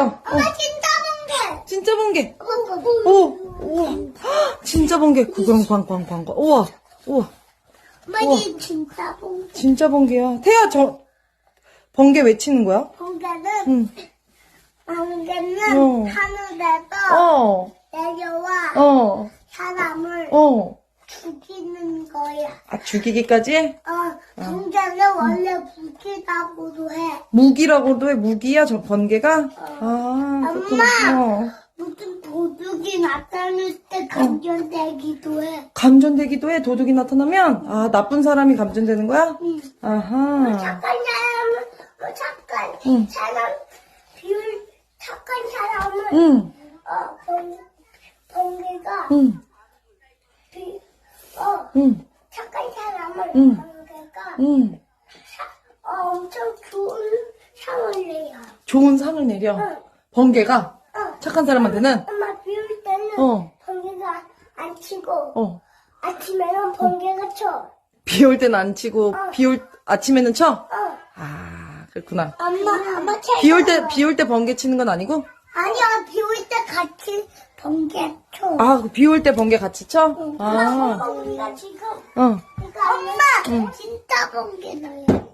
어, 어. 진짜 번개. 진짜 번개. 오, 우와. 헉, 진짜 번개. 구경광광광광. 우와, 우와. 엄마 진짜 번개. 진짜 번개야. 태야, 저, 번개 왜 치는 거야? 번개는 응. 번개는 어. 하늘에서 어, 내려와 어, 사람을 어. 죽이는 거야. 아, 죽이기까지 해? 어, 번개는 원래 무기라고도 해. 무기라고도 해, 무기야, 저 번개가? 아, 그렇구나. 어. 무슨 도둑이 나타날 때 감전되기도 해. 감전되기도 해, 도둑이 나타나면? 아, 나쁜 사람이 감전되는 거야? 응. 아하. 착한 사람은 뭐 착한 응. 사람 비율 착한 사람은 응, 어 번, 번개가 응, 비, 어 응, 착한 사람을 응. 응. 사, 어, 엄청 좋은 상을 내요. 좋은 상을 내려. 응. 번개가 어. 착한 사람한테는? 엄마 비올 때는 어. 번개가 안 치고 어. 아침에는 번개가 쳐. 비 올 때는 안 치고, 어. 비 올, 아침에는 쳐? 어. 아, 그렇구나. 엄마 엄마 쳐. 비올 때, 비 올 때 번개 치는 건 아니고? 아니야 비 올 때 같이 번개 쳐. 아, 비 올 때 번개 같이 쳐? 엄마 아, 엄마 우리가 지금 어. 엄마 진짜 번개 나요.